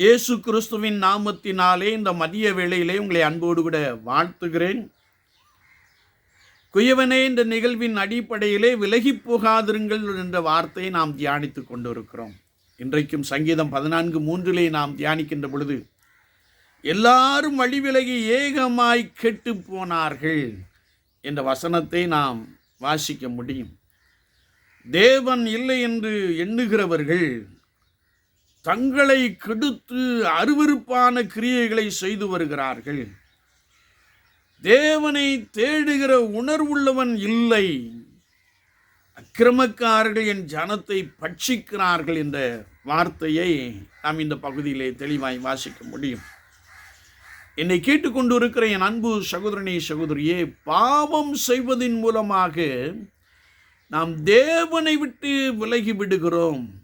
இயேசு கிறிஸ்துவின் நாமத்தினாலே இந்த மதிய வேளையிலே உங்களை அன்போடு கூட வாழ்த்துகிறேன். குயவனே இந்த நிகழ்வின் அடிப்படையிலே விலகி போகாதிருங்கள் என்ற வார்த்தையை நாம் தியானித்துக் கொண்டிருக்கிறோம். இன்றைக்கும் சங்கீதம் பதினான்கு மூன்றிலே நாம் தியானிக்கின்ற பொழுது எல்லாரும் வழிவிலகி ஏகமாய் கெட்டு போனார்கள் என்ற வசனத்தை நாம் வாசிக்க முடியும். தேவன் இல்லை என்று எண்ணுகிறவர்கள் தங்களை கெடுத்து அருவருப்பான கிரியைகளை செய்து வருகிறார்கள். தேவனை தேடுகிற உணர்வுள்ளவன் இல்லை. அக்கிரமக்காரர்கள் என் ஜனத்தை பட்சிக்கிறார்கள் என்ற வார்த்தையை நாம் இந்த பகுதியிலே தெளிவாய் வாசிக்க முடியும். என்னை கேட்டுக்கொண்டு இருக்கிற என் அன்பு சகோதரனே சகோதரியே பாவம் செய்வதன் மூலமாக நாம் தேவனை விட்டு விலகி விடுகிறோம்.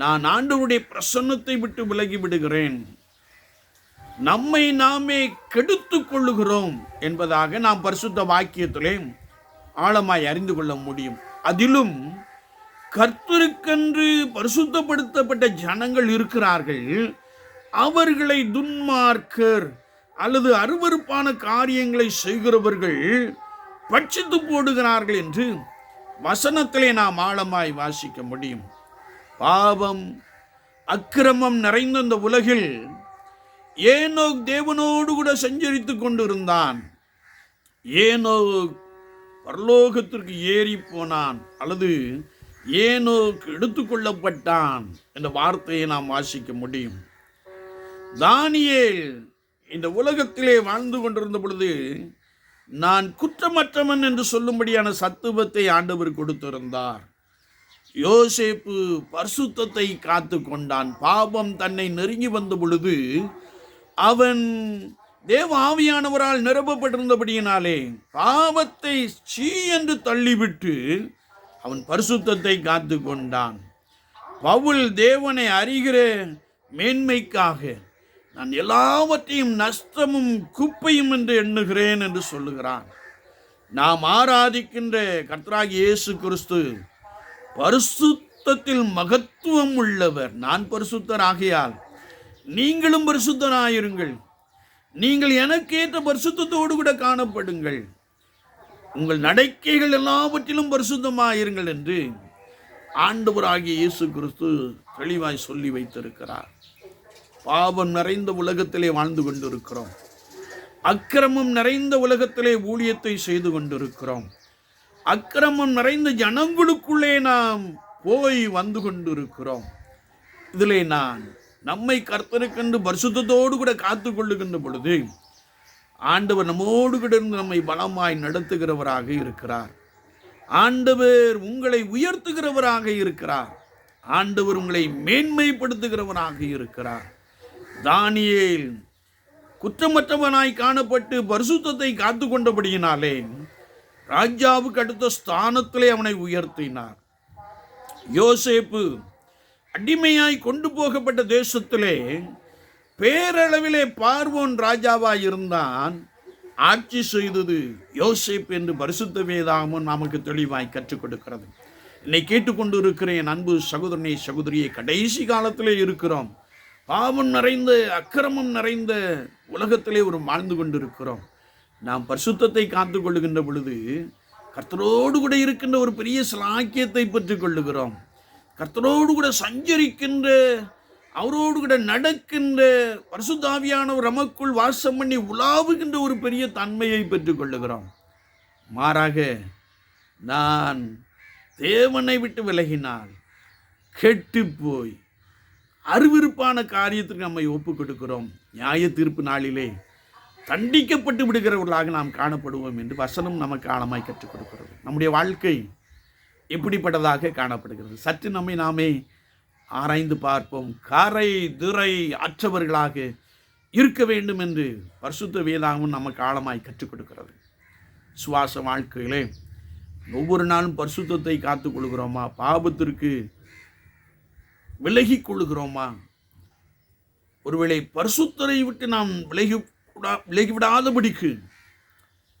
நான் ஆண்டவருடைய பிரசன்னத்தை விட்டு விலகி விடுகிறேன். நம்மை நாமே கெடுத்து கொள்ளுகிறோம் என்பதாக நாம் பரிசுத்த வாக்கியத்திலே ஆழமாய் அறிந்து கொள்ள முடியும். அதிலும் கர்த்தருக்கென்று பரிசுத்தப்படுத்தப்பட்ட ஜனங்கள் இருக்கிறார்கள். அவர்களை துன்மார்க்கர் அல்லது அருவருப்பான காரியங்களை செய்கிறவர்கள் பட்சித்து போடுகிறார்கள் என்று வசனத்திலே நாம் ஆழமாய் வாசிக்க முடியும். பாவம் அக்கிரமம் நிறைந்த இந்த உலகில் ஏனோக் தேவனோடு கூட சஞ்சரித்து கொண்டிருந்தான். ஏனோ பரலோகத்திற்கு ஏறி போனான் அல்லது ஏனோக் எடுத்துக்கொள்ளப்பட்டான் என்ற வார்த்தையை நாம் வாசிக்க முடியும். தானியேல் இந்த உலகத்திலே வாழ்ந்து கொண்டிருந்த பொழுது நான் குற்றமற்றவன் என்று சொல்லும்படியான சத்துவத்தை ஆண்டவர் கொடுத்திருந்தார். யோசேப்பு பரிசுத்தத்தை காத்து கொண்டான் பாவம் தன்னை நெருங்கி வந்த பொழுது அவன் தேவ ஆவியானவரால் நிரப்பப்பட்டிருந்தபடியினாலே பாவத்தை சீ என்று தள்ளிவிட்டு அவன் பரிசுத்தத்தை காத்து கொண்டான் பவுல் தேவனை அறிகிற மேன்மைக்காக நான் எல்லாவற்றையும் நஷ்டமும் குப்பையும் என்று எண்ணுகிறேன் என்று சொல்லுகிறான். நாம் ஆராதிக்கின்ற கர்த்தராகி இயேசு கிறிஸ்து பரிசுத்தத்தில் மகத்துவம் உள்ளவர் நான் பரிசுத்தர் ஆகையால் நீங்களும் பரிசுத்தராயிருங்கள் நீங்கள் எனக்கேற்ற பரிசுத்தத்தோடு கூட காணப்படுங்கள். உங்கள் நடக்கைகள் எல்லாவற்றிலும் பரிசுத்தமாயிருங்கள் என்று ஆண்டவராகிய இயேசு கிறிஸ்து தெளிவாய் சொல்லி வைத்திருக்கிறார். பாவம் நிறைந்த உலகத்திலே வாழ்ந்து கொண்டிருக்கிறோம். அக்கிரமம் நிறைந்த உலகத்திலே ஊழியத்தை செய்து கொண்டிருக்கிறோம். அக்கிரமம் நிறைந்த ஜனங்களுக்குள்ளே நாம் போய் வந்து கொண்டிருக்கிறோம். இதிலே நான் நம்மை கர்த்தருக்கென்று பரிசுத்தோடு கூட காத்து கொள்ளுகின்ற பொழுது ஆண்டவர் நம்மோடு கூட இருந்து நம்மை பலமாய் நடத்துகிறவராக இருக்கிறார். ஆண்டவர் உங்களை உயர்த்துகிறவராக இருக்கிறார். ஆண்டவர் உங்களை மேன்மைப்படுத்துகிறவராக இருக்கிறார். தானியேல் குற்றமற்றவனாய் காணப்பட்டு பரிசுத்தத்தை காத்து கொண்டபடியினாலே ராஜாவுக்கு அடுத்த ஸ்தானத்திலே அவனை உயர்த்தினார். யோசேப்பு அடிமையாய் கொண்டு போகப்பட்ட தேசத்திலே பேரளவிலே பார்வோன் ராஜாவாய் இருந்தான். ஆட்சி செய்தது யோசேப் என்று பரிசுத்த வேதாகமும் நமக்கு தெளிவாய் கற்றுக் கொடுக்கிறது. என்னை கேட்டுக்கொண்டு இருக்கிற என் அன்பு சகோதரனை சகோதரியை கடைசி காலத்திலே இருக்கிறோம். பாவம் நிறைந்த அக்கிரமம் நிறைந்த உலகத்திலே ஒரு வாழ்ந்து கொண்டிருக்கிறோம். நாம் பரிசுத்தத்தை காத்து கொள்ளுகின்ற பொழுது கர்த்தரோடு கூட இருக்கின்ற ஒரு பெரிய சிலாக்கியத்தை பெற்றுக் கொள்ளுகிறோம் கர்த்தரோடு கூட சஞ்சரிக்கின்ற அவரோடு கூட நடக்கின்ற பரிசுத்தாவியானவர் நமக்குள் வாசம் பண்ணி உலாவுகின்ற ஒரு பெரிய தன்மையை பெற்றுக்கொள்ளுகிறோம். மாறாக நான் தேவனை விட்டு விலகினால் கெட்டு போய் அருவிருப்பான காரியத்துக்கு நம்மை ஒப்பு கொடுக்கிறோம் நியாய தீர்ப்பு நாளிலே தண்டிக்கப்பட்டு விடுகிறவர்களாக நாம் காணப்படுவோம் என்று வசனம் நமக்கு ஆழமாய் கற்றுக் கொடுக்கிறது. நம்முடைய வாழ்க்கை எப்படிப்பட்டதாக காணப்படுகிறது? சற்று நம்மை நாமே ஆராய்ந்து பார்ப்போம். கரை துரை அற்றவர்களாக இருக்க வேண்டும் என்று பரிசுத்த வேதாகவும் நமக்கு ஆழமாய் கற்றுக் கொடுக்கிறது. சுவாச வாழ்க்கையிலே ஒவ்வொரு நாளும் பரிசுத்தத்தை காத்துக் கொள்கிறோமா? பாபத்திற்கு விலகி கொள்கிறோமா ஒருவேளை பரிசுத்தரை விட்டு நாம் விலகி விடா- விலகிவிடாதபடிக்கு.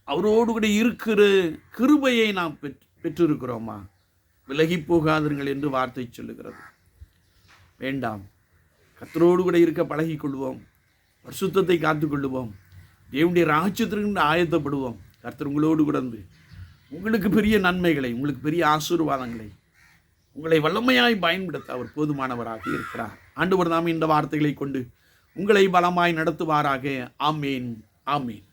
அவரோடு கூட இருக்கிற கிருபையை நாம் பெற் பெற்றிருக்கிறோமா? விலகி போகாதீர்கள் என்று வார்த்தை சொல்லுகிறது. வேண்டாம். கத்தரோடு கூட இருக்க பழகிக்கொள்வோம் பரிசுத்தத்தை காத்துக்கொள்ளுவோம் தேவனுடைய ராஜ்யத்திற்கு ஆயத்தப்படுவோம். கர்த்தர் உங்களோடு கூடந்து உங்களுக்கு பெரிய நன்மைகளை உங்களுக்கு பெரிய ஆசீர்வாதங்களை உங்களை வல்லமையாய் பயன்படுத்த அவர் போதுமானவராக இருக்கிறார். ஆண்டு நாம் இந்த வார்த்தைகளை கொண்டு உங்களை பலமாய் நடத்துவாராக. ஆமேன். ஆமேன்.